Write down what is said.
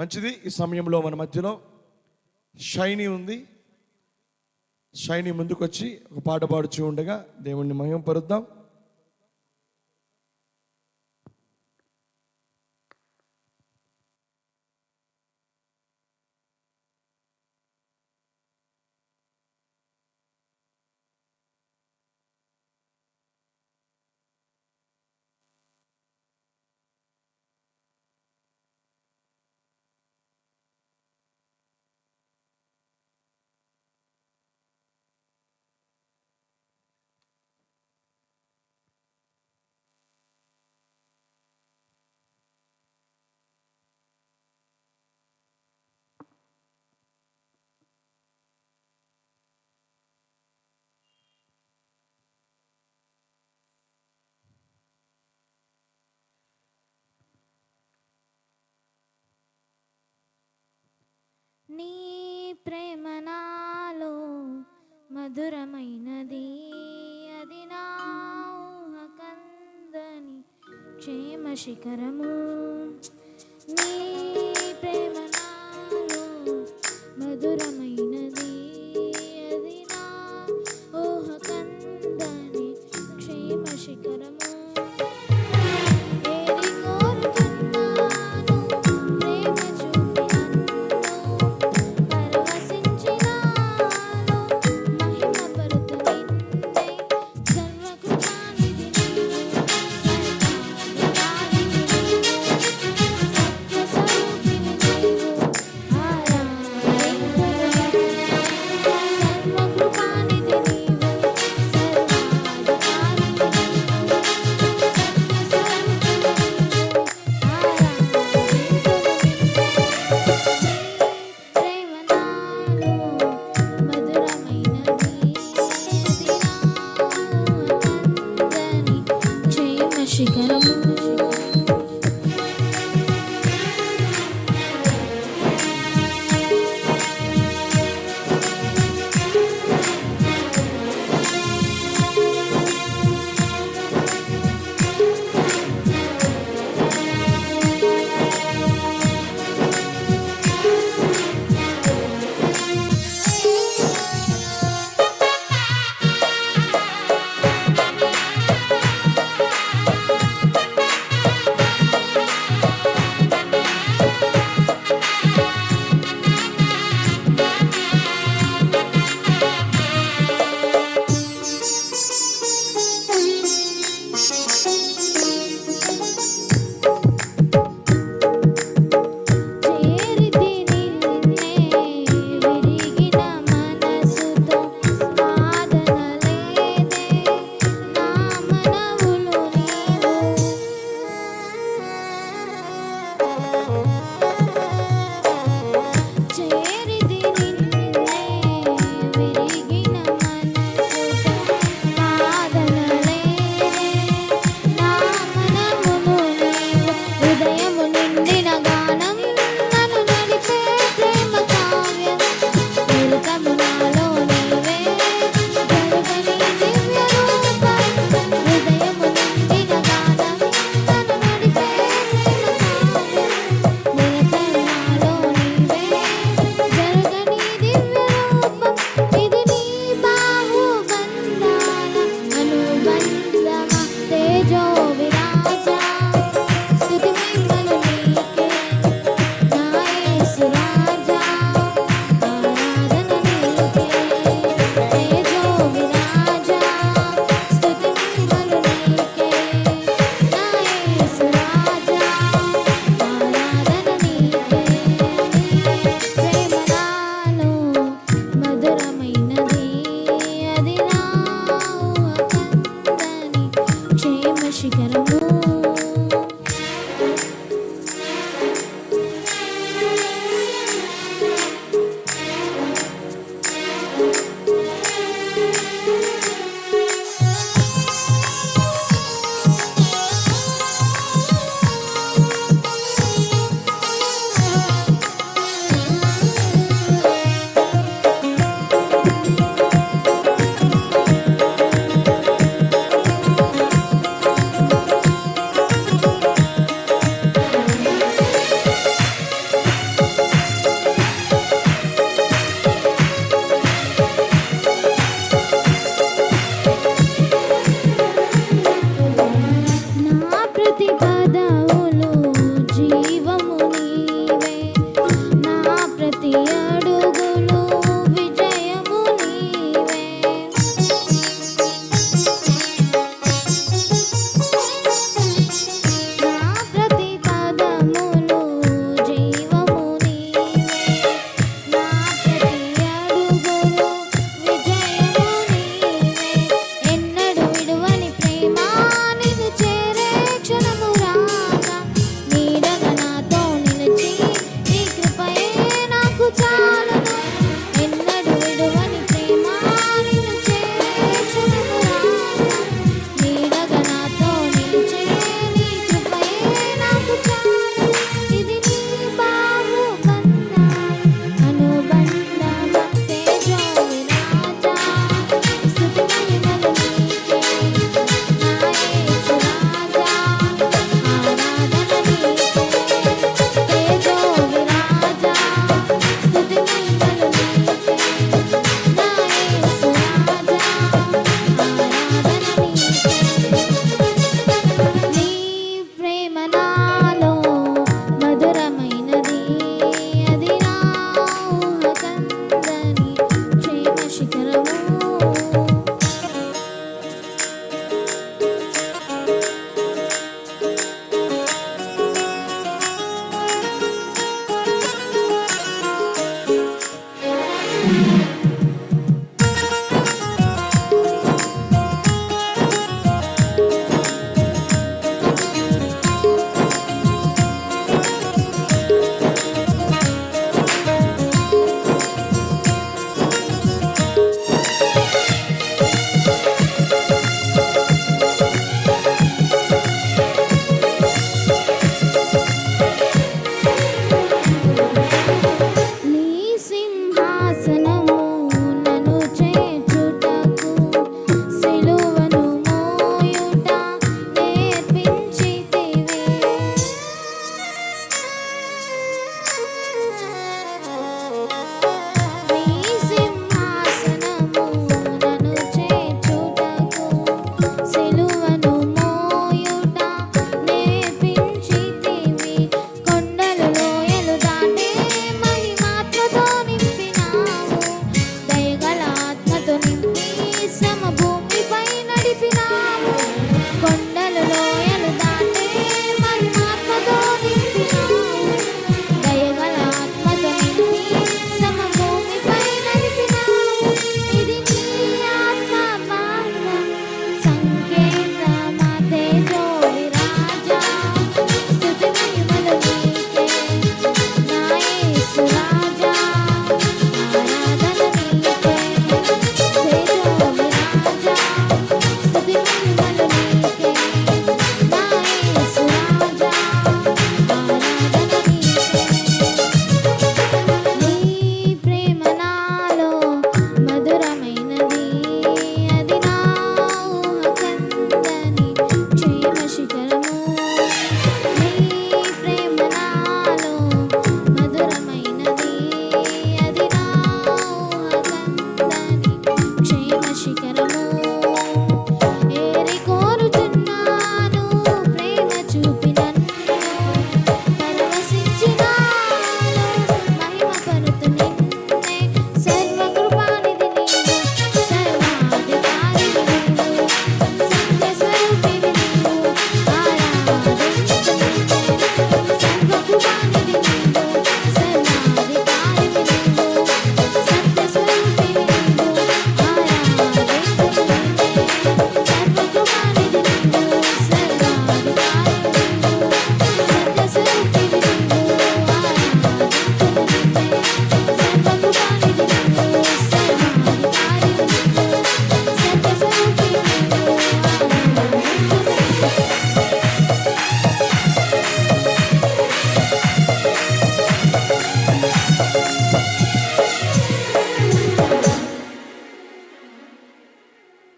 మంచిది. ఈ సమయంలో మన మధ్యలో షైనీ ఉంది. షైనీ ముందుకొచ్చి ఒక పాట పాడుచూ ఉండగా దేవుణ్ణి మహిమపరుద్దాం. మధురమైనది. అది నా ఊహకందని క్షేమ శిఖరము